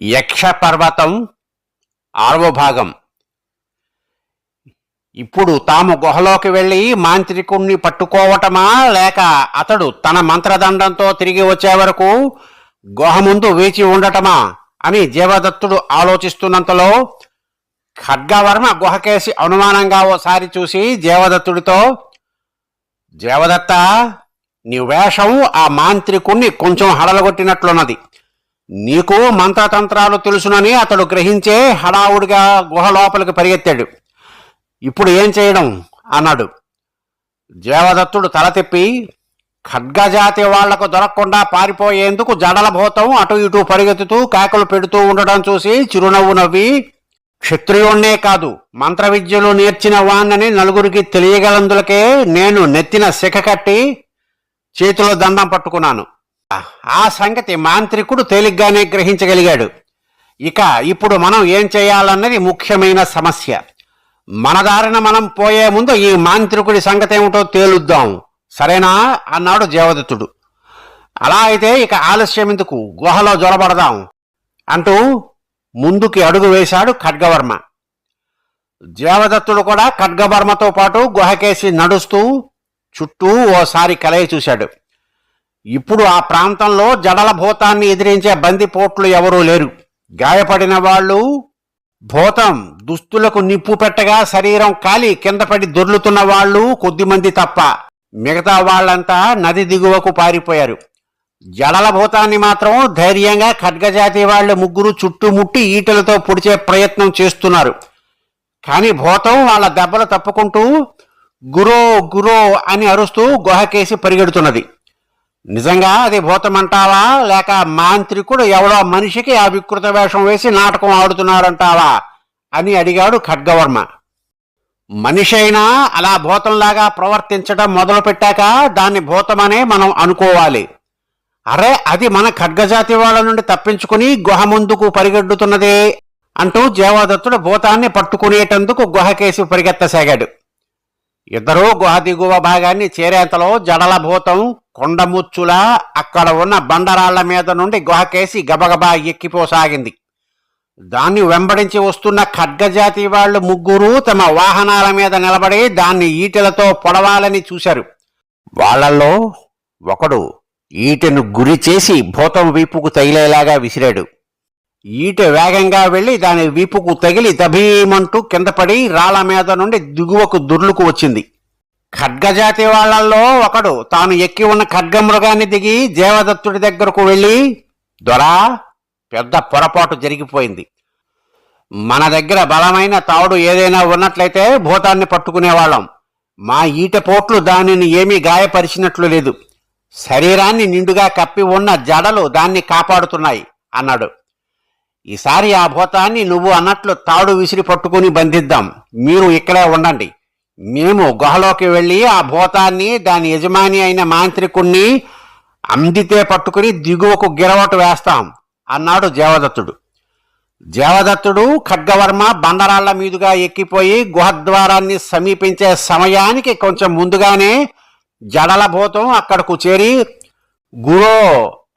యక్ష పర్వతం ఆరవ భాగం. ఇప్పుడు తాము గుహలోకి వెళ్ళి మాంత్రికుణ్ణి పట్టుకోవటమా లేక అతడు తన మంత్రదండంతో తిరిగి వచ్చే వరకు గుహ ముందు వేచి ఉండటమా అని జీవదత్తుడు ఆలోచిస్తున్నంతలో ఖడ్గవర్మ గుహకేసి అనుమానంగా ఓసారి చూసి జీవదత్తుడితో జీవదత్త నీ వేషం ఆ మాంత్రికుణ్ణి కొంచెం హడలగొట్టినట్లున్నది. నీకు మంత్రతంత్రాలు తెలుసునని అతడు గ్రహించే హడావుడిగా గుహ లోపలికి పరిగెత్తాడు. ఇప్పుడు ఏం చేయడం? అన్నాడు. దేవదత్తుడు తల తిప్పి ఖడ్గజాతి వాళ్ళకు దొరకకుండా పారిపోయేందుకు జడల భూతం అటు ఇటు పరిగెత్తుతూ కేకలు పెడుతూ ఉండడం చూసి చిరునవ్వు నవ్వి క్షత్రియుణ్ణే కాదు మంత్ర విద్యలు నేర్చిన వాణ్ణని నలుగురికి తెలియగలందులకే నేను నెత్తిన శిఖ కట్టి చేతిలో దండం పట్టుకున్నాను. ఆ సంగతి మాంత్రికుడు తేలిగ్గానే గ్రహించగలిగాడు. ఇక ఇప్పుడు మనం ఏం చేయాలన్నది ముఖ్యమైన సమస్య. మన దారిన మనం పోయే ముందు ఈ మాంత్రికుడి సంగతి ఏమిటో తేలుద్దాం. సరేనా? అన్నాడు దేవదత్తుడు. అలా అయితే ఇక ఆలస్యం ఎందుకు? గుహలో జ్వరబడదాం అంటూ ముందుకి అడుగు వేశాడు ఖడ్గవర్మ. దేవదత్తుడు కూడా ఖడ్గవర్మతో పాటు గుహకేసి నడుస్తూ చుట్టూ ఓసారి కలయి చూశాడు. ఇప్పుడు ఆ ప్రాంతంలో జడల భూతాన్ని ఎదిరించే బందిపోట్లు ఎవరూ లేరు. గాయపడిన వాళ్ళు భూతం దుస్తులకు నిప్పు పెట్టగా శరీరం కాలి కిందపడి దొర్లుతున్న వాళ్ళు కొద్దిమంది తప్ప మిగతా వాళ్ళంతా నది దిగువకు పారిపోయారు. జడల భూతాన్ని మాత్రం ధైర్యంగా ఖడ్గజాతి వాళ్ళ ముగ్గురు చుట్టుముట్టి ఈటలతో పొడిచే ప్రయత్నం చేస్తున్నారు. కానీ భూతం వాళ్ళ దెబ్బలు తప్పుకుంటూ గురో గురో అని అరుస్తూ గుహకేసి పరిగెడుతున్నది. నిజంగా అది భూతమంటావా? లేక మాంత్రికుడు ఎవడో మనిషికి ఆ వికృత వేషం వేసి నాటకం ఆడుతున్నారంటావా అని అడిగాడు ఖడ్గవర్మ. మనిషి అయినా అలా భూతంలాగా ప్రవర్తించడం మొదలు పెట్టాక దాన్ని భూతమనే మనం అనుకోవాలి. అరే అది మన ఖడ్గజాతి వాళ్ళ నుండి తప్పించుకుని గుహ ముందుకు పరిగెడుతున్నదే అంటూ జీవదత్తుడు భూతాన్ని పట్టుకునేటందుకు గుహకేసి పరిగెత్తసాగాడు. ఇద్దరూ గుహ దిగువ భాగాన్ని చేరేంతలో జడల భూతం కొండముచ్చులా అక్కడ ఉన్న బండరాళ్ళ మీద నుండి గుహకేసి గబగబా ఎక్కిపోసాగింది. దాన్ని వెంబడించి వస్తున్న ఖడ్గజాతి వాళ్ళు ముగ్గురు తమ వాహనాల మీద నిలబడి దాన్ని ఈటెలతో పొడవాలని చూశారు. వాళ్ళలో ఒకడు ఈటెను గురి చేసి భూతం వీపుకు తగిలేలాగా విసిరాడు. ఈట వేగంగా వెళ్ళి దాని వీపుకు తగిలి తభీమంటూ కిందపడి రాళ్ళ మీద నుండి దిగువకు దుర్లుకు వచ్చింది. ఖడ్గజాతి వాళ్ళల్లో ఒకడు తాను ఎక్కి ఉన్న ఖడ్గమృగాన్ని దిగి దేవదత్తుడి దగ్గరకు వెళ్ళి దొరా పెద్ద పొరపాటు జరిగిపోయింది. మన దగ్గర బలమైన తావుడు ఏదైనా ఉన్నట్లయితే భూతాన్ని పట్టుకునేవాళ్ళం. మా ఈట పోట్లు దానిని ఏమీ గాయపరిచినట్లు లేదు. శరీరాన్ని నిండుగా కప్పి ఉన్న జడలు దాన్ని కాపాడుతున్నాయి అన్నాడు. ఈసారి ఆ భూతాన్ని నువ్వు అన్నట్లు తాడు విసిరి పట్టుకుని బంధిద్దాం. మీరు ఇక్కడే ఉండండి. మేము గుహలోకి వెళ్ళి ఆ భూతాన్ని దాని యజమాని అయిన మాంత్రికుణ్ణి అందితే పట్టుకుని దిగువకు గిరవట వేస్తాం అన్నాడు దేవదత్తుడు. దేవదత్తుడు ఖడ్గవర్మ బండరాళ్ళ మీదుగా ఎక్కిపోయి గుహద్వారాన్ని సమీపించే సమయానికి కొంచెం ముందుగానే జడల భూతం అక్కడకు చేరి గురో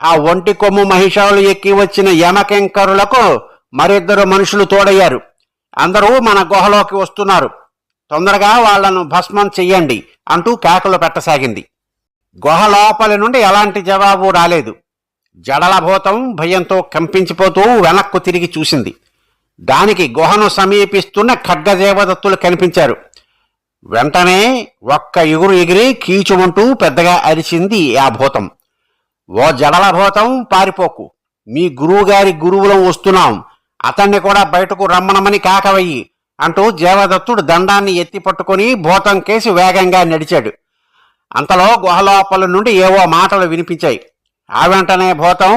ఆ ఒంటి కొమ్ము మహిషాలు ఎక్కి వచ్చిన యమకెంకరులకు మరిద్దరు మనుషులు తోడయ్యారు. అందరూ మన గుహలోకి వస్తున్నారు. తొందరగా వాళ్ళను భస్మం చెయ్యండి అంటూ కేకలు పెట్టసాగింది. గుహ లోపలి నుండి ఎలాంటి జవాబు రాలేదు. జడల భూతం భయంతో కంపించిపోతూ వెనక్కు తిరిగి చూసింది. దానికి గుహను సమీపిస్తున్న ఖడ్గదేవదత్తులు కనిపించారు. వెంటనే ఒక్క ఎగురు ఎగిరి కీచుమంటూ పెద్దగా అరిచింది ఆ భూతం. ఓ జడల భూతం పారిపోకు. మీ గురువుగారి గురువులం వస్తున్నాం. అతన్ని కూడా బయటకు రమ్మనమని కాకవయ్యి అంటూ దేవదత్తుడు దండాన్ని ఎత్తి పట్టుకుని భూతం కేసి వేగంగా నడిచాడు. అంతలో గుహలోపల నుండి ఏవో మాటలు వినిపించాయి. ఆ వెంటనే భూతం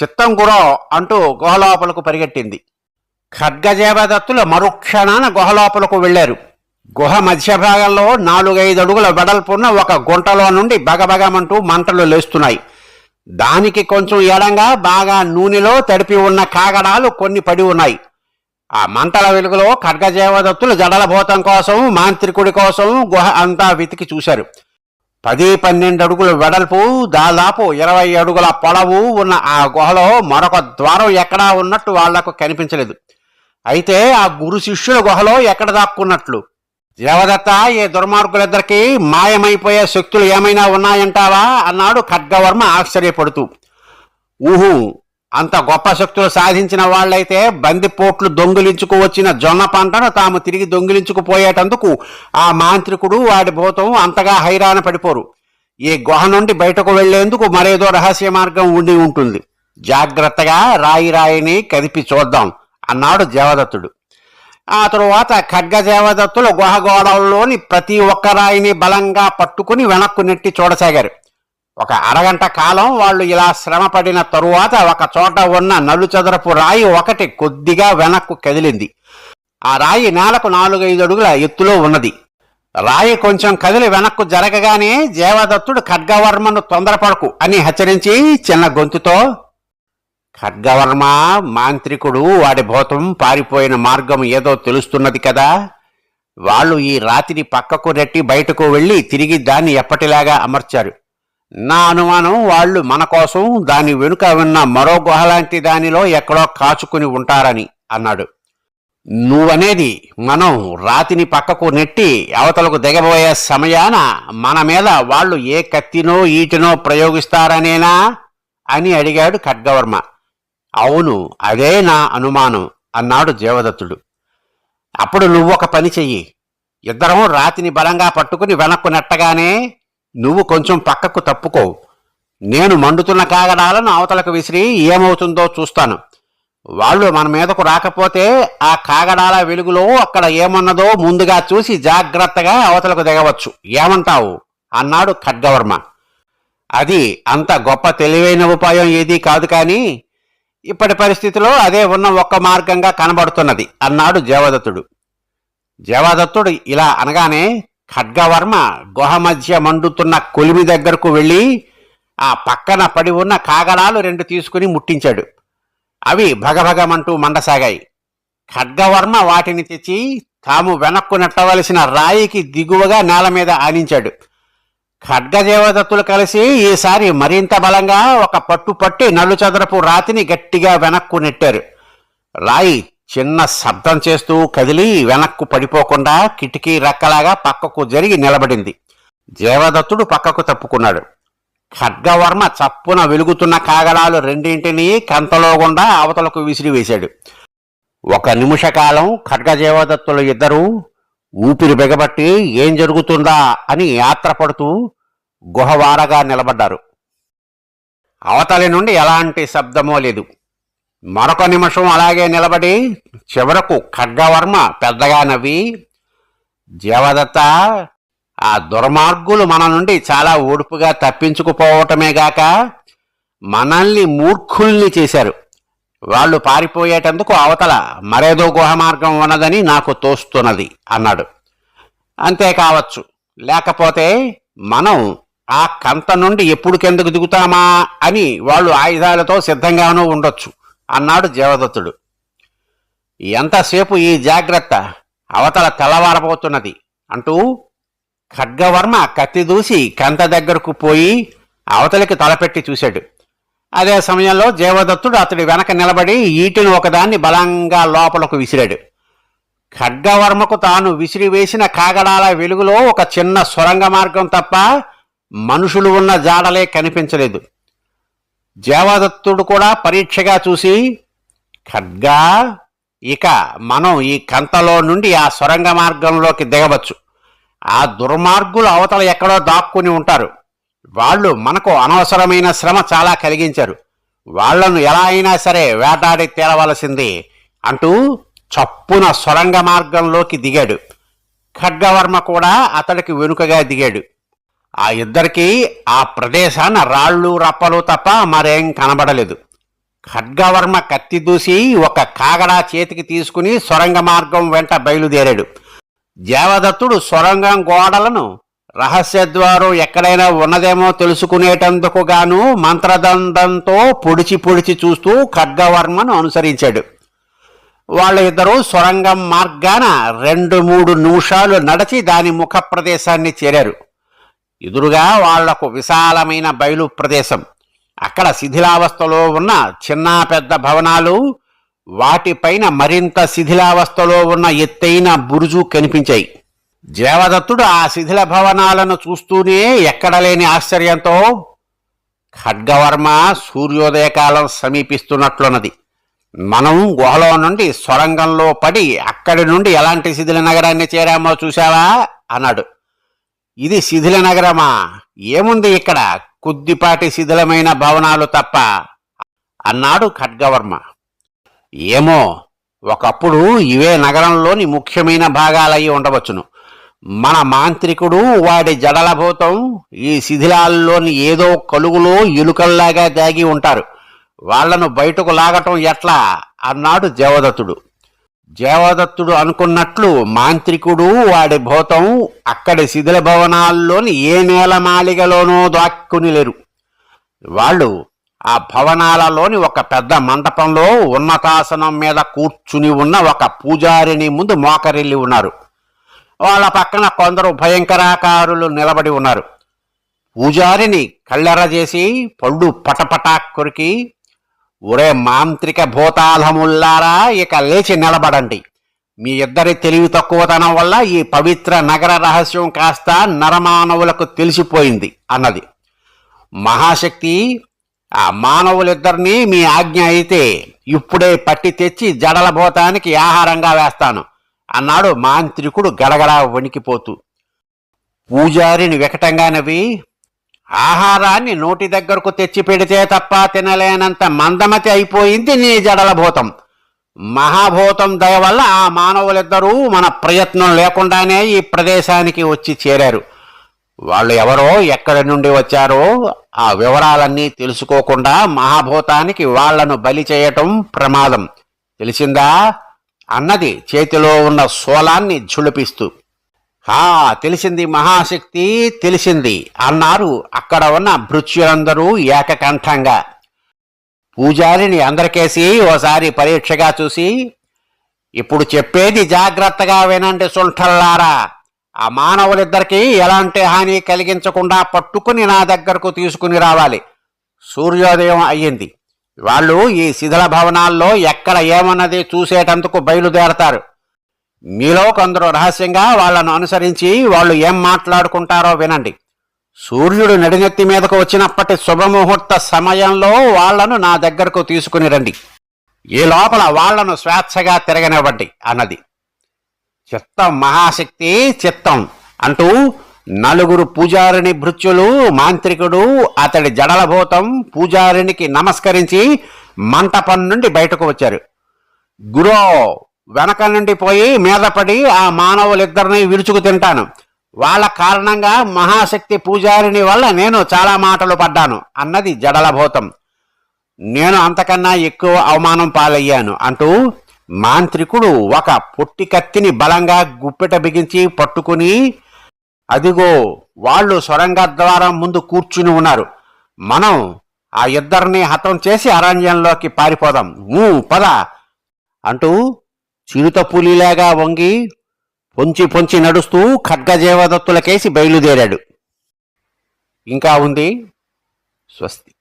చిత్తం గురో అంటూ గుహలోపలకు పరిగెట్టింది. ఖడ్గజేవదత్తులు మరుక్షణాన గుహలోపలకు వెళ్ళారు గుహ మధ్య భాగంలో నాలుగైదు అడుగుల వెడల్పున్న ఒక గుంటలో నుండి బగబగమంటూ మంటలు లేస్తున్నాయి. దానికి కొంచెం ఎడంగా బాగా నూనెలో తడిపి ఉన్న కాగడాలు కొన్ని పడి ఉన్నాయి. ఆ మంటల వెలుగులో ఖడ్గజేవదత్తులు జడల భూతం కోసం మాంత్రికుడి కోసం గుహ అంతా వెతికి చూశారు. పది పన్నెండు అడుగుల వెడల్పు దాదాపు ఇరవై అడుగుల పొడవు ఉన్న ఆ గుహలో మరొక ద్వారం ఎక్కడా ఉన్నట్టు వాళ్ళకు కనిపించలేదు. అయితే ఆ గురు శిష్యుల గుహలో ఎక్కడ దాక్కున్నట్లు? దేవదత్త ఈ దుర్మార్గులిద్దరికీ మాయమైపోయే శక్తులు ఏమైనా ఉన్నాయంటావా? అన్నాడు ఖడ్గవర్మ ఆశ్చర్యపడుతూ. ఊహు అంత గొప్ప శక్తులు సాధించిన వాళ్ళైతే బందిపోట్లు దొంగిలించుకు వచ్చిన జొన్న పంటను తాము తిరిగి దొంగిలించుకుపోయేటందుకు ఆ మాంత్రికుడు వాడి భూతం అంతగా హైరాణ పడిపోరు. ఈ గుహ నుండి బయటకు వెళ్ళేందుకు మరేదో రహస్య మార్గం ఉండి ఉంటుంది. జాగ్రత్తగా రాయి రాయిని కదిపి చూద్దాం అన్నాడు దేవదత్తుడు. ఆ తరువాత ఖడ్గ దేవదత్తులు గుహ ప్రతి ఒక్క రాయిని బలంగా పట్టుకుని వెనక్కు నెట్టి చూడసాగారు. ఒక అరగంట కాలం వాళ్ళు ఇలా శ్రమపడిన తరువాత ఒక చోట ఉన్న నలుచదరపు రాయి ఒకటి కొద్దిగా వెనక్కు కదిలింది. ఆ రాయి నేలకు నాలుగైదు అడుగుల ఎత్తులో ఉన్నది. రాయి కొంచెం కదిలి వెనక్కు జరగగానే దేవదత్తుడు ఖడ్గవర్మను తొందరపడకు అని హెచ్చరించి చిన్న గొంతుతో ఖడ్గవర్మ మాంత్రికుడు వాడి భూతం పారిపోయిన మార్గం ఏదో తెలుస్తున్నది కదా. వాళ్ళు ఈ రాతిని పక్కకు నెట్టి బయటకు వెళ్ళి తిరిగి దాన్ని ఎప్పటిలాగా అమర్చారు. నా అనుమానం వాళ్ళు మన కోసం దాని వెనుక ఉన్న మరో గుహ లాంటి దానిలో ఎక్కడో కాచుకుని ఉంటారని అన్నాడు. నువ్వనేది మనం రాతిని పక్కకు నెట్టి అవతలకు దిగబోయే సమయాన మన మీద వాళ్ళు ఏ కత్తినో ఈటినో ప్రయోగిస్తారనేనా అని అడిగాడు ఖడ్గవర్మ. అవును అదే నా అనుమానం అన్నాడు దేవదత్తుడు. అప్పుడు నువ్వొక పని చెయ్యి. ఇద్దరం రాతిని బలంగా పట్టుకుని వెనక్కు నెట్టగానే నువ్వు కొంచెం పక్కకు తప్పుకో. నేను మండుతున్న కాగడాలను అవతలకు విసిరి ఏమవుతుందో చూస్తాను. వాళ్ళు మన మీదకు రాకపోతే ఆ కాగడాల వెలుగులో అక్కడ ఏమున్నదో ముందుగా చూసి జాగ్రత్తగా అవతలకు దిగవచ్చు. ఏమంటావు? అన్నాడు ఖడ్గవర్మ. అది అంత గొప్ప తెలివైన ఉపాయం ఏదీ కాదు కానీ ఇప్పటి పరిస్థితిలో అదే ఉన్న ఒక్క మార్గంగా కనబడుతున్నది. అన్నాడు దేవదత్తుడు దేవదత్తుడు ఇలా అనగానే ఖడ్గవర్మ గుహ మధ్య మండుతున్న కొలిమి దగ్గరకు వెళ్ళి ఆ పక్కన పడి ఉన్న కాగడాలు రెండు తీసుకుని ముట్టించాడు. అవి భగభగమంటూ మండసాగాయి. ఖడ్గవర్మ వాటిని తెచ్చి తాము వెనక్కు నెట్టవలసిన రాయికి దిగువగా నేల మీద ఆనించాడు. ఖడ్గదేవదత్తులు కలిసి ఈసారి మరింత బలంగా ఒక పట్టు పట్టి నల్లు చదరపు రాతిని గట్టిగా వెనక్కు నెట్టారు. రాయి చిన్న శబ్దం చేస్తూ కదిలి వెనక్కు పడిపోకుండా కిటికీ రెక్కలాగా పక్కకు జరిగి నిలబడింది. దేవదత్తుడు పక్కకు తప్పుకున్నాడు. ఖడ్గవర్మ చప్పున వెలుగుతున్న కాగడాలు రెండింటినీ కంతలో గుండా అవతలకు విసిరివేశాడు. ఒక నిమిషకాలం ఖడ్గదేవదత్తులు ఇద్దరూ ఊపిరి బిగబట్టి ఏం జరుగుతుందా అని యాత్రపడుతూ గుహవారగా నిలబడ్డారు. అవతలి నుండి ఎలాంటి శబ్దమో లేదు. మరొక నిమిషం అలాగే నిలబడి చివరకు ఖడ్గవర్మ పెద్దగా నవ్వి జీవదత్త ఆ దుర్మార్గులు మన నుండి చాలా ఓడుపుగా తప్పించుకుపోవటమేగాక మనల్ని మూర్ఖుల్ని చేశారు. వాళ్ళు పారిపోయేటందుకు అవతల మరేదో గుహ మార్గం ఉన్నదని నాకు తోస్తున్నది అన్నాడు. అంతే కావచ్చు లేకపోతే మనం ఆ కంత నుండి ఎప్పుడు కిందకు దిగుతామా అని వాళ్ళు ఆయుధాలతో సిద్ధంగానూ ఉండొచ్చు అన్నాడు దేవదత్తుడు. ఎంతసేపు ఈ జాగ్రత్త అవతల తెల్లవారబోతున్నది అంటూ ఖడ్గవర్మ కత్తి దూసి కంత దగ్గరకు పోయి అవతలికి తలపెట్టి చూశాడు. అదే సమయంలో జీవదత్తుడు అతడి వెనక నిలబడి ఈటిని ఒకదాన్ని బలంగా లోపలకు విసిరాడు. ఖడ్గవర్మకు తాను విసిరివేసిన కాగడాల వెలుగులో ఒక చిన్న సొరంగ మార్గం తప్ప మనుషులు ఉన్న జాడలే కనిపించలేదు. జీవదత్తుడు కూడా పరీక్షగా చూసి ఖడ్గా ఇక మనం ఈ కంతలో నుండి ఆ సొరంగ మార్గంలోకి దిగవచ్చు. ఆ దుర్మార్గులు అవతల ఎక్కడో దాక్కుని ఉంటారు. వాళ్ళు మనకు అనవసరమైన శ్రమ చాలా కలిగించారు. వాళ్ళను ఎలా అయినా సరే వేటాడి తేలవలసింది అంటూ చప్పున సొరంగ మార్గంలోకి దిగాడు. ఖడ్గవర్మ కూడా అతడికి వెనుకగా దిగాడు. ఆ ఇద్దరికీ ఆ ప్రదేశాన రాళ్ళు రప్పలు తప్ప మరేం కనబడలేదు. ఖడ్గవర్మ కత్తి దూసి ఒక కాగడా చేతికి తీసుకుని సొరంగ మార్గం వెంట బయలుదేరాడు. దేవదత్తుడు సొరంగం గోడలను రహస్యద్వారం ఎక్కడైనా ఉన్నదేమో తెలుసుకునేటందుకు గాను మంత్రదండంతో పొడిచి పొడిచి చూస్తూ ఖడ్గవర్మను అనుసరించాడు. వాళ్ళ ఇద్దరూ సొరంగం మార్గాన రెండు మూడు నిమిషాలు నడిచి దాని ముఖ ప్రదేశాన్ని చేరారు. ఎదురుగా వాళ్ళకు విశాలమైన బయలు ప్రదేశం. అక్కడ శిథిలావస్థలో ఉన్న చిన్న పెద్ద భవనాలు వాటిపైన మరింత శిథిలావస్థలో ఉన్న ఎత్తైన బురుజు కనిపించాయి. దేవదత్తుడు ఆ శిథిల భవనాలను చూస్తూనే ఎక్కడలేని ఆశ్చర్యంతో ఖడ్గవర్మ సూర్యోదయకాలం సమీపిస్తున్నట్లున్నది. మనం గుహలో నుండి సొరంగంలో పడి అక్కడి నుండి ఎలాంటి శిథిల నగరాన్ని చేరామో చూశావా? అన్నాడు. ఇది శిథిల నగరమా? ఏముంది ఇక్కడ? కొద్దిపాటి శిథిలమైన భవనాలు తప్ప అన్నాడు ఖడ్గవర్మ. ఏమో ఒకప్పుడు ఇవే నగరంలోని ముఖ్యమైన భాగాలయ్యి ఉండవచ్చును. మన మాంత్రికుడు వాడి జడలభూతం ఈ శిథిలాల్లోని ఏదో కలుగులో ఎలుకల్లాగా దాగి ఉంటారు. వాళ్ళను బయటకు లాగటం ఎట్లా? అన్నాడు దేవదత్తుడు. దేవదత్తుడు అనుకున్నట్లు మాంత్రికుడు వాడి భూతం అక్కడి శిథిల భవనాల్లోని ఏ నేల మాలిగలోనూ దాక్కుని లేరు. వాళ్ళు ఆ భవనాలలోని ఒక పెద్ద మండపంలో ఉన్నతాసనం మీద కూర్చుని ఉన్న ఒక పూజారిని ముందు మోకరిల్లి ఉన్నారు. వాళ్ళ పక్కన కొందరు భయంకరాకారులు నిలబడి ఉన్నారు. పూజారిని కళ్ళెర చేసి పళ్ళు పటపటా కొరికి ఒరే మాంత్రిక భూతాలముల్లారా ఇక లేచి నిలబడండి. మీ ఇద్దరి తెలివి తక్కువతనం వల్ల ఈ పవిత్ర నగర రహస్యం కాస్త నరమానవులకు తెలిసిపోయింది అన్నది. మహాశక్తి ఆ మానవులిద్దరినీ మీ ఆజ్ఞ అయితే ఇప్పుడే పట్టి తెచ్చి జడల భూతానికి ఆహారంగా వేస్తాను. అన్నాడు మాంత్రికుడు గడగడ వణికిపోతూ. పూజారిని వికటంగా నవ్వి ఆహారాన్ని నోటి దగ్గరకు తెచ్చి పెడితే తప్ప తినలేనంత మందమతి అయిపోయింది నీ జడలభూతం. మహాభూతం దయ వల్ల ఆ మానవులిద్దరూ మన ప్రయత్నం లేకుండానే ఈ ప్రదేశానికి వచ్చి చేరారు. వాళ్ళు ఎవరో ఎక్కడి నుండి వచ్చారో ఆ వివరాలన్నీ తెలుసుకోకుండా మహాభూతానికి వాళ్ళను బలి చేయటం ప్రమాదం. తెలిసిందా? అన్నది చేతిలో ఉన్న శూలాన్ని ఝుళిపిస్తూ హా తెలిసింది మహాశక్తి తెలిసింది అన్నారు అక్కడ ఉన్న భృత్యులందరూ ఏకకంఠంగా. పూజారిని అందరికేసి ఓసారి పరీక్షగా చూసి ఇప్పుడు చెప్పేది జాగ్రత్తగా వినండి సుంఠల్లారా ఆ మానవులిద్దరికీ ఎలాంటి హాని కలిగించకుండా పట్టుకుని నా దగ్గరకు తీసుకుని రావాలి. సూర్యోదయం అయ్యింది. వాళ్ళు ఈ శిథిల భవనాల్లో ఎక్కడ ఏమన్నది చూసేటందుకు బయలుదేరతారు. మీలో కొందరు రహస్యంగా వాళ్ళను అనుసరించి వాళ్ళు ఏం మాట్లాడుకుంటారో వినండి. సూర్యుడు నడినెత్తి మీదకు వచ్చినప్పటి శుభముహూర్త సమయంలో వాళ్ళను నా దగ్గరకు తీసుకుని రండి. ఈ లోపల వాళ్ళను స్వేచ్ఛగా తిరగనివ్వండి అన్నది. చిత్తం మహాశక్తి చిత్తం అంటూ నలుగురు పూజారిని భృత్యులు మాంత్రికుడు అతడి జడలభూతం పూజారినికి నమస్కరించి మంటపం నుండి బయటకు వచ్చారు. గురో వెనక నుండి పోయి మీదపడి ఆ మానవులిద్దరిని విరుచుకు తింటాను. వాళ్ళ కారణంగా మహాశక్తి పూజారిని వల్ల నేను చాలా మాటలు పడ్డాను అన్నది జడలభూతం. నేను అంతకన్నా ఎక్కువ అవమానం పాలయ్యాను అంటూ మాంత్రికుడు ఒక పొట్టి కత్తిని బలంగా గుప్పెట బిగించి పట్టుకుని అదిగో వాళ్ళు సొరంగ ద్వారం ముందు కూర్చుని ఉన్నారు. మనం ఆ ఇద్దరిని హతం చేసి అరణ్యంలోకి పారిపోదాం. ఊ పద. అంటూ చిరుత పులిలాగా వంగి పొంచి పొంచి నడుస్తూ ఖడ్గజేవదత్తులకేసి బయలుదేరాడు. ఇంకా ఉంది స్వస్తి.